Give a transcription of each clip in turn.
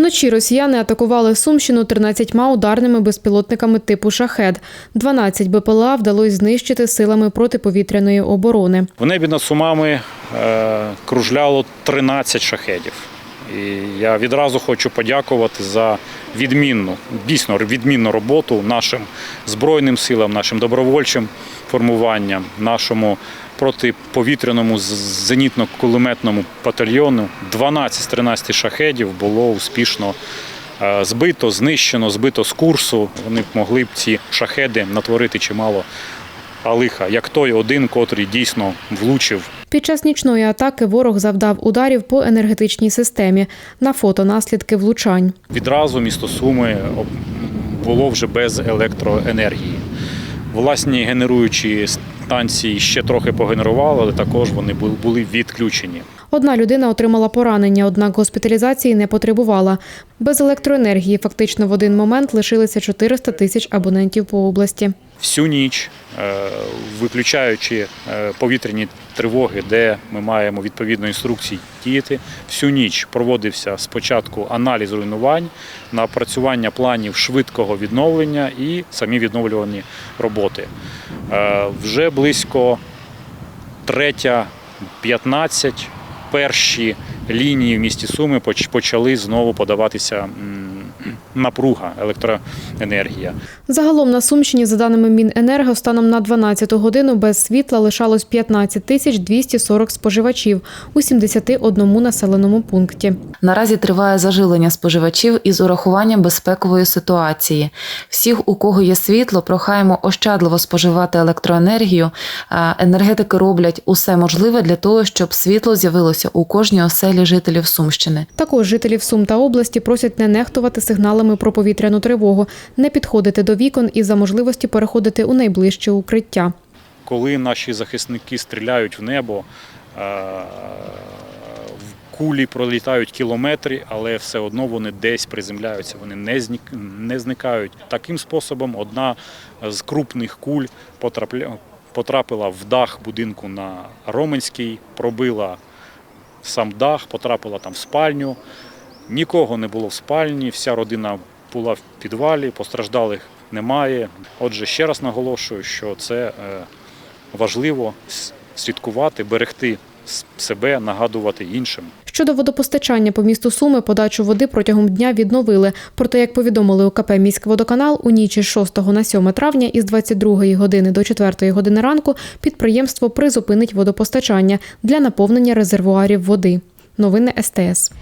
Вночі росіяни атакували Сумщину 13 ударними безпілотниками типу «Шахед». 12 БПЛА вдалося знищити силами протиповітряної оборони. В небі над Сумами е, кружляло 13 шахедів. І я відразу хочу подякувати за відмінну, дійсно відмінну роботу нашим Збройним силам, нашим добровольчим формуванням, нашому протиповітряному зенітно-кулеметному батальйону. 12 з 13 шахедів було успішно е, збито, знищено, збито з курсу. Вони могли б ці шахеди натворити чимало а лиха, як той один, котрий дійсно влучив Під час нічної атаки ворог завдав ударів по енергетичній системі. На фото наслідки влучань. Відразу місто Суми було вже без електроенергії. Власні генеруючі станції ще трохи погенерували, але також вони були відключені. Одна людина отримала поранення, однак госпіталізації не потребувала. Без електроенергії фактично в один момент лишилися 400 тисяч абонентів по області. Всю ніч, е, виключаючи е, повітряні тривоги, де ми маємо відповідно інструкції діяти, всю ніч проводився спочатку аналіз руйнувань, напрацювання планів швидкого відновлення і самі відновлювані роботи. Е, Вже близько третя 15 перші лінії в місті Суми поч- почали знову подаватися напруга, електроенергія. Загалом на Сумщині, за даними Міненерго, станом на 12 годину без світла лишалось 15 тисяч 240 споживачів у 71 населеному пункті. Наразі триває зажилення споживачів із урахуванням безпекової ситуації. Всіх, у кого є світло, прохаємо ощадливо споживати електроенергію. Енергетики роблять усе можливе для того, щоб світло з'явилося у кожній оселі жителів Сумщини. Також жителів Сум та області просять не нехтувати сигналами про повітряну тривогу, не підходити до вікон і за можливості переходити у найближче укриття. коли наші захисники стріляють в небо, е, в кулі пролітають кілометри, але все одно вони десь приземляються, вони не зникають. Таким способом одна з крупних куль потрапила в дах будинку на Роменській, пробила сам дах, потрапила там в спальню. Нікого не було в спальні, вся родина була в підвалі, постраждалих немає. Отже, ще раз наголошую, що це е, важливо слідкувати, берегти себе, нагадувати іншим. Щодо водопостачання по місту Суми, подачу води протягом дня відновили. Проте, як повідомили УКП «Міськводоканал», у ніч із 6 на 7 травня із 22 години до 4 години ранку підприємство призупинить водопостачання для наповнення резервуарів води. Новини СТС.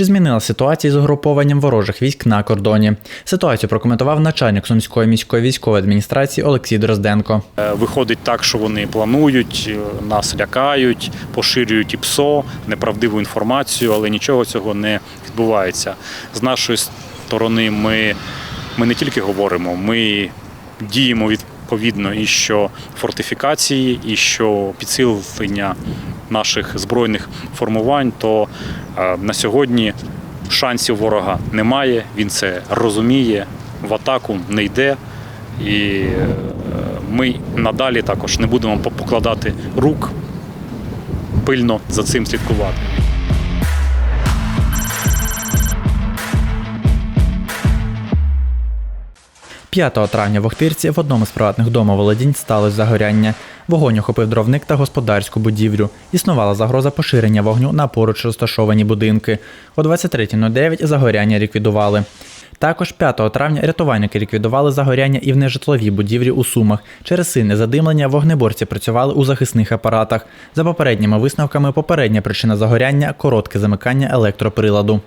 Чи змінила ситуація з угрупованням ворожих військ на кордоні? Ситуацію прокоментував начальник Сумської міської військової адміністрації Олексій Дрозденко. Е, Виходить так, що вони планують, нас лякають, поширюють і ПСО, неправдиву інформацію, але нічого цього не відбувається. З нашої сторони ми, ми не тільки говоримо, ми діємо відповідно і що фортифікації, і що підсилення наших збройних формувань, то е, на сьогодні шансів ворога немає. Він це розуміє, в атаку не йде. І е, ми надалі також не будемо покладати рук, пильно за цим слідкувати. – 5 травня в Охтирці в одному з приватних домоволодінь сталося загоряння. Вогонь охопив дровник та господарську будівлю. Існувала загроза поширення вогню на поруч розташовані будинки. О 23.09 загоряння ліквідували. Також 5 травня рятувальники ліквідували загоряння і в нежитловій будівлі у Сумах. Через сильне задимлення вогнеборці працювали у захисних апаратах. За попередніми висновками, попередня причина загоряння коротке замикання електроприладу.